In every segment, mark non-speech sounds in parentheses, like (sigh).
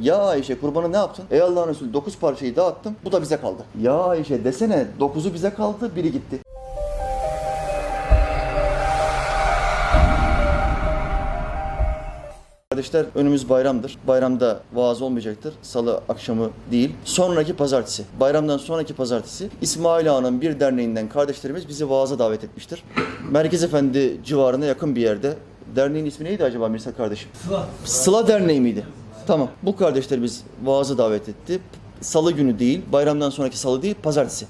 Ya Ayşe kurbanı ne yaptın? Ey Allah'ın Resulü 9 parçayı dağıttım. Bu da bize kaldı. Ya Ayşe desene 9'u bize kaldı, biri gitti. Kardeşler önümüz bayramdır. Bayramda vaaz olmayacaktır. Salı akşamı değil. Sonraki pazartesi. Bayramdan sonraki pazartesi İsmail Ağa'nın bir derneğinden kardeşlerimiz bizi vaaza davet etmiştir. Merkez Efendi civarına yakın bir yerde. Derneğin ismi neydi acaba Mirsad kardeşim? Sıla. Sıla Derneği miydi? Tamam. Bu kardeşlerimiz vaaza davet etti. Salı günü değil, bayramdan sonraki salı değil, pazartesi.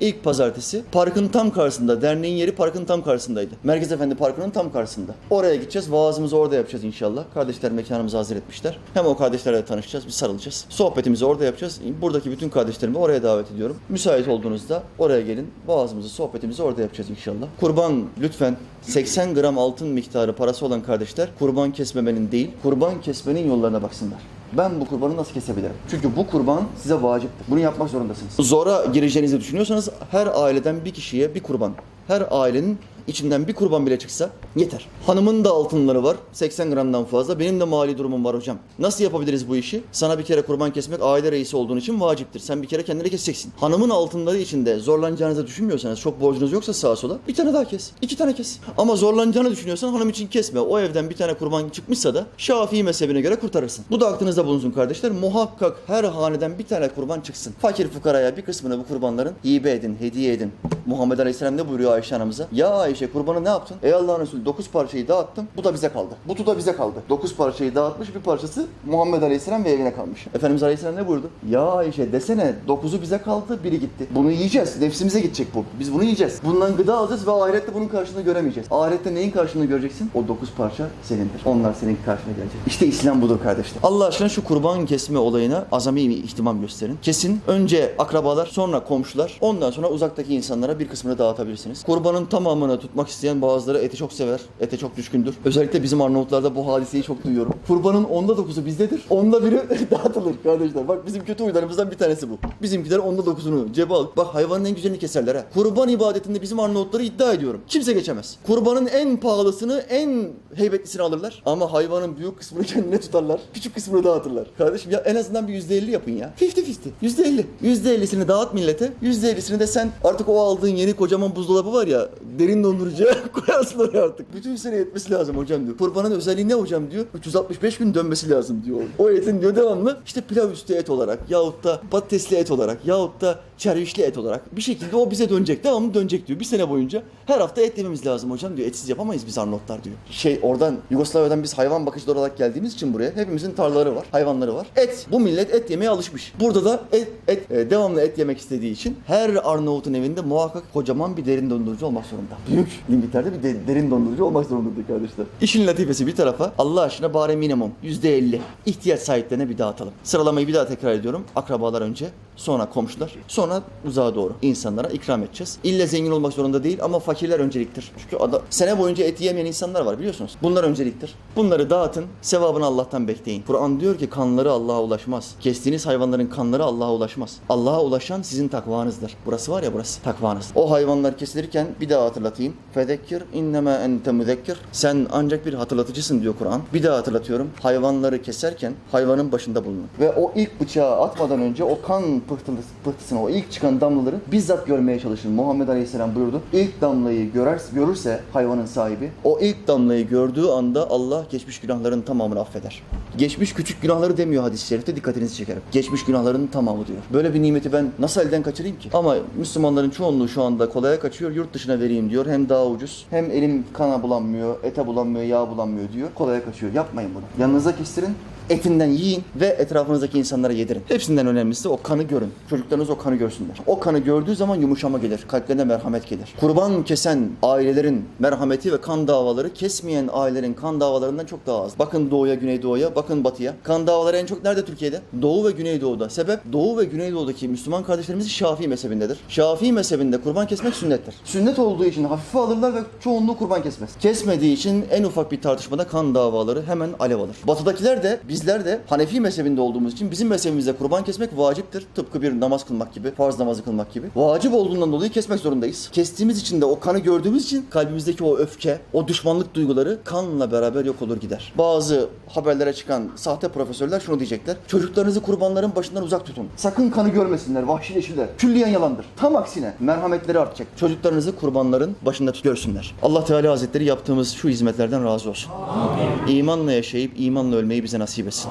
İlk pazartesi parkın tam karşısında, derneğin yeri parkın tam karşısındaydı. Merkez Efendi Parkı'nın tam karşısında. Oraya gideceğiz, vaazımızı orada yapacağız inşallah. Kardeşler mekanımızı hazır etmişler. Hem o kardeşlerle tanışacağız, bir sarılacağız. Sohbetimizi orada yapacağız. Buradaki bütün kardeşlerimi oraya davet ediyorum. Müsait olduğunuzda oraya gelin, vaazımızı, sohbetimizi orada yapacağız inşallah. Kurban lütfen 80 gram altın miktarı parası olan kardeşler kurban kesmemenin değil, kurban kesmenin yollarına baksınlar. Ben bu kurbanı nasıl kesebilirim? Çünkü bu kurban size vaciptir. Bunu yapmak zorundasınız. Zora gireceğinizi düşünüyorsanız her aileden bir kişiye bir kurban. Her ailenin içinden bir kurban bile çıksa yeter. Hanımın da altınları var. 80 gramdan fazla. Benim de mali durumum var hocam. Nasıl yapabiliriz bu işi? Sana bir kere kurban kesmek aile reisi olduğun için vaciptir. Sen bir kere kendini keseceksin. Hanımın altınları içinde zorlanacağınızı düşünmüyorsanız, çok borcunuz yoksa sağa sola bir tane daha kes. iki tane kes. Ama zorlanacağını düşünüyorsan hanım için kesme. O evden bir tane kurban çıkmışsa da Şafii mezhebine göre kurtarırsın. Bu da aklınızda bulunsun kardeşler. Muhakkak her haneden bir tane kurban çıksın. Fakir fukaraya bir kısmını bu kurbanların hibe edin, hediye edin. Muhammed Aleyhisselam ne buyuruyor Ayşe anamıza? Ya Ayşe kurbanı ne yaptın? Ey Allah'ın Resulü 9 parçayı dağıttım. Bu da bize kaldı. Bu tuda bize kaldı. 9 parçayı dağıtmış bir parçası Muhammed Aleyhisselam ve evine kalmış. Efendimiz Aleyhisselam ne buyurdu? Ya Ayşe desene 9'u bize kaldı biri gitti. Bunu yiyeceğiz. Nefsimize gidecek bu. Biz bunu yiyeceğiz. Bundan gıda alacağız ve ahirette bunun karşılığını göremeyeceğiz. Ahirette neyin karşılığını göreceksin? O 9 parça senindir. Onlar senin karşına gelecek. İşte İslam budur kardeşler. Allah aşkına şu kurban kesme olayına azami ihtimam gösterin. Kesin önce akrabalar sonra komşular ondan sonra uzaktaki insanlara bir kısmını dağıtabilirsiniz. Kurbanın tamamını tutmak isteyen bazıları eti çok sever. Ete çok düşkündür. Özellikle bizim Arnavutlarda bu hadiseyi çok duyuyorum. Kurbanın onda dokuzu bizdedir. Onda biri (laughs) dağıtılır kardeşler. Bak bizim kötü huylarımızdan bir tanesi bu. Bizimkiler onda dokuzunu cebe alıp bak hayvanın en güzelini keserler ha. Kurban ibadetinde bizim Arnavutları iddia ediyorum. Kimse geçemez. Kurbanın en pahalısını en heybetlisini alırlar. Ama hayvanın büyük kısmını kendine tutarlar. Küçük kısmını dağıtırlar. Kardeşim ya en azından bir yüzde elli yapın ya. Fifty fifty. Yüzde elli. Yüzde ellisini dağıt millete. Yüzde ellisini de sen artık o aldığın yeni kocaman buzdolabı var ya derin dondurucuya (laughs) koyarsın oraya artık. Bütün sene yetmesi lazım hocam diyor. Kurbanın özelliği ne hocam diyor. 365 gün dönmesi lazım diyor. O etin diyor devamlı işte pilav üstü et olarak yahut da patatesli et olarak yahut da çervişli et olarak bir şekilde o bize dönecek. Devamlı dönecek diyor. Bir sene boyunca her hafta et yememiz lazım hocam diyor. Etsiz yapamayız biz Arnavutlar diyor. Şey oradan Yugoslavya'dan biz hayvan bakıcıları olarak geldiğimiz için buraya hepimizin tarlaları var, hayvanları var. Et. Bu millet et yemeye alışmış. Burada da et, et e, devamlı et yemek istediği için her Arnavut'un evinde muhakkak kocaman bir derin dondurucu olmak zorunda. Büyük İngiltere'de bir de- derin dondurucu olmak zorundadır kardeşler. İşin latifesi bir tarafa Allah aşkına bari minimum %50 ihtiyaç sahiplerine bir dağıtalım. Sıralamayı bir daha tekrar ediyorum. Akrabalar önce, sonra komşular, sonra uzağa doğru insanlara ikram edeceğiz. İlle zengin olmak zorunda değil ama fakirler önceliktir. Çünkü ada, sene boyunca et yemeyen insanlar var biliyorsunuz. Bunlar önceliktir. Bunları dağıtın, sevabını Allah'tan bekleyin. Kur'an diyor ki kanları Allah'a ulaşmaz. Kestiğiniz hayvanların kanları Allah'a ulaşmaz. Allah'a ulaşan sizin takvanızdır. Burası var ya burası takvanız. O hayvanlar kesilirken bir daha hatırlatayım. Fedekkir innema ente müzekkir. Sen ancak bir hatırlatıcısın diyor Kur'an. Bir daha hatırlatıyorum. Hayvanları keserken hayvanın başında bulunun. Ve o ilk bıçağı atmadan önce o kan pıhtısı, pıhtısını, o ilk çıkan damlaları bizzat görmeye çalışın. Muhammed Aleyhisselam buyurdu. İlk damlayı görer, görürse hayvanın sahibi o ilk damlayı gördüğü anda Allah geçmiş günahların tamamını affeder. Geçmiş küçük günahları demiyor hadis-i şerifte dikkatinizi çekerim. Geçmiş günahların tamamı diyor. Böyle bir nimeti ben nasıl elden kaçırayım ki? Ama Müslümanların çoğunluğu şu anda kolaya kaçıyor. Yurt dışına vereyim diyor. Hem daha ucuz. Hem elim kana bulanmıyor, ete bulanmıyor, yağ bulanmıyor diyor. Kolaya kaçıyor. Yapmayın bunu. Yanınıza kestirin. Etinden yiyin ve etrafınızdaki insanlara yedirin. Hepsinden önemlisi o kanı görün. Çocuklarınız o kanı görsünler. O kanı gördüğü zaman yumuşama gelir. Kalplerine merhamet gelir. Kurban kesen ailelerin merhameti ve kan davaları kesmeyen ailelerin kan davalarından çok daha az. Bakın doğuya, güneydoğuya, bakın batıya. Kan davaları en çok nerede Türkiye'de? Doğu ve güneydoğuda. Sebep Doğu ve güneydoğudaki Müslüman kardeşlerimiz Şafii mezhebindedir. Şafii mezhebinde kurban kesmek sünnettir. Sünnet olduğu için hafife alırlar ve çoğunluğu kurban kesmez. Kesmediği için en ufak bir tartışmada kan davaları hemen alev alır. Batıdakiler de biz bizler de Hanefi mezhebinde olduğumuz için bizim mezhebimizde kurban kesmek vaciptir. Tıpkı bir namaz kılmak gibi, farz namazı kılmak gibi. Vacip olduğundan dolayı kesmek zorundayız. Kestiğimiz için de o kanı gördüğümüz için kalbimizdeki o öfke, o düşmanlık duyguları kanla beraber yok olur gider. Bazı haberlere çıkan sahte profesörler şunu diyecekler. Çocuklarınızı kurbanların başından uzak tutun. Sakın kanı görmesinler, vahşileşirler. Külliyen yalandır. Tam aksine merhametleri artacak. Çocuklarınızı kurbanların başında görsünler. Allah Teala Hazretleri yaptığımız şu hizmetlerden razı olsun. İmanla yaşayıp imanla ölmeyi bize nasip etsin.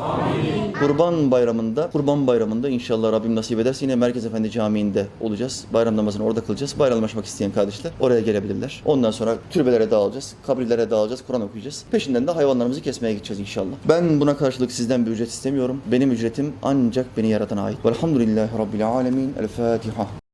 Kurban bayramında, kurban bayramında inşallah Rabbim nasip ederse yine Merkez Efendi Camii'nde olacağız. Bayram namazını orada kılacağız. Bayramlaşmak isteyen kardeşler oraya gelebilirler. Ondan sonra türbelere dağılacağız, kabirlere dağılacağız, Kur'an okuyacağız. Peşinden de hayvanlarımızı kesmeye gideceğiz inşallah. Ben buna karşılık sizden bir ücret istemiyorum. Benim ücretim ancak beni yaratana ait. Velhamdülillahi Rabbil Alemin. El Fatiha.